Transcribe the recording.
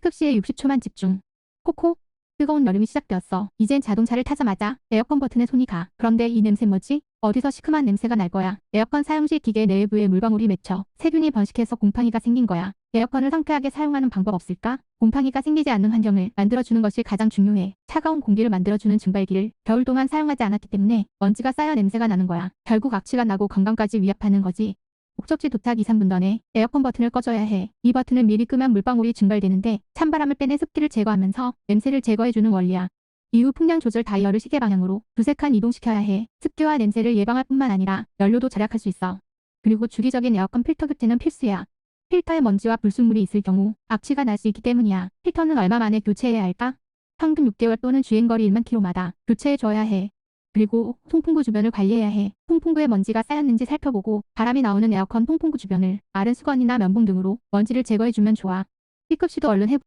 B급 시에 60초만 집중. 코코. 뜨거운 여름이 시작되었어. 이젠 자동차를 타자마자 에어컨 버튼에 손이 가. 그런데 이 냄새 뭐지? 어디서 시큼한 냄새가 날 거야. 에어컨 사용 시 기계 내부에 물방울이 맺혀 세균이 번식해서 곰팡이가 생긴 거야. 에어컨을 상쾌하게 사용하는 방법 없을까? 곰팡이가 생기지 않는 환경을 만들어주는 것이 가장 중요해. 차가운 공기를 만들어주는 증발기를 겨울 동안 사용하지 않았기 때문에 먼지가 쌓여 냄새가 나는 거야. 결국 악취가 나고 건강까지 위협하는 거지. 목적지 도착 2, 3분 전에 에어컨 버튼을 꺼줘야 해. 이 버튼을 미리 끄면 물방울이 증발되는데 찬바람을 빼내 습기를 제거하면서 냄새를 제거해주는 원리야. 이후 풍량 조절 다이얼을 시계 방향으로 두세 칸 이동시켜야 해. 습기와 냄새를 예방할 뿐만 아니라 연료도 절약할 수 있어. 그리고 주기적인 에어컨 필터 교체는 필수야. 필터에 먼지와 불순물이 있을 경우 악취가 날 수 있기 때문이야. 필터는 얼마 만에 교체해야 할까? 평균 6개월 또는 주행거리 1만 킬로마다 교체해줘야 해. 그리고 통풍구 주변을 관리해야 해. 통풍구에 먼지가 쌓였는지 살펴보고 바람이 나오는 에어컨 통풍구 주변을 마른 수건이나 면봉 등으로 먼지를 제거해주면 좋아. B급 시도 얼른 해